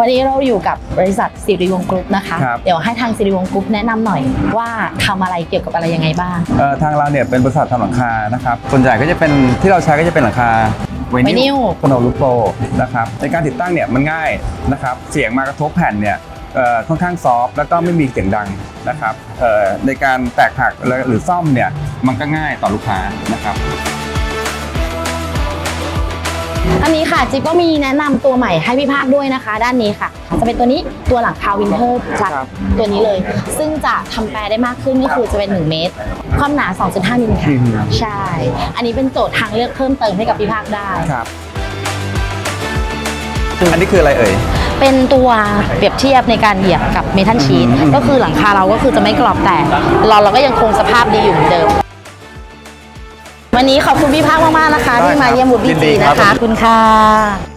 วันนี้เราอยู่กับบริษัทสิริวงศ์กรุ๊ปนะคะ ครับ เดี๋ยวให้ทางสิริวงศ์กรุ๊ปแนะนำหน่อยว่าทำอะไรเกี่ยวกับอะไรยังไงบ้าง เอ่อทางเราเนี่ยเป็นบริษัททำหลังคานะครับ ส่วนใหญ่ก็จะเป็นที่เราใช้ก็จะเป็นหลังคาไวไวนินิล ลโคโนลูโปนะครับ ในการติดตั้งเนี่ยมันง่ายนะครับ เสียงมากระทบแผ่นเนี่ยเอ่อค่อนข้างซอฟต์แล้วก็ไม่มีเสียงดังนะครับเอ่อในการแตกหักหรือซ่อมเนี่ยมันก็ง่ายต่อลูกค้านะครับ อันนี้ค่ะจิ๊บก็มีแนะนำตัวใหม่ให้พี่ภาคด้วยนะคะ ด้านนี้ค่ะ จะเป็นตัวนี้ตัวหลังคาวินเทอร์พลัสครับตัวนี้เลย ซึ่งจะทำแปรได้มากขึ้นก็คือจะเป็น 1 เมตร ความหนา 2.5มิลค่ะใช่ อันนี้เป็นโจทย์ทางเลือกเพิ่มเติมให้กับพี่ภาคได้ ครับ อันนี้คืออะไรเอ่ย เป็นตัวเปรียบเทียบในการเหยียบกับเมทัลชีตอืม ก็คือหลังคาเราก็คือจะไม่กรอบแตกเราเราก็ยังคงสภาพดีอยู่เหมือนเดิม วันนี้ขอบคุณพี่ภาคมากๆนะคะที่มาเยี่ยมบุตรยิพี่นดีจีครับ นะคะขอบคุณค่ะ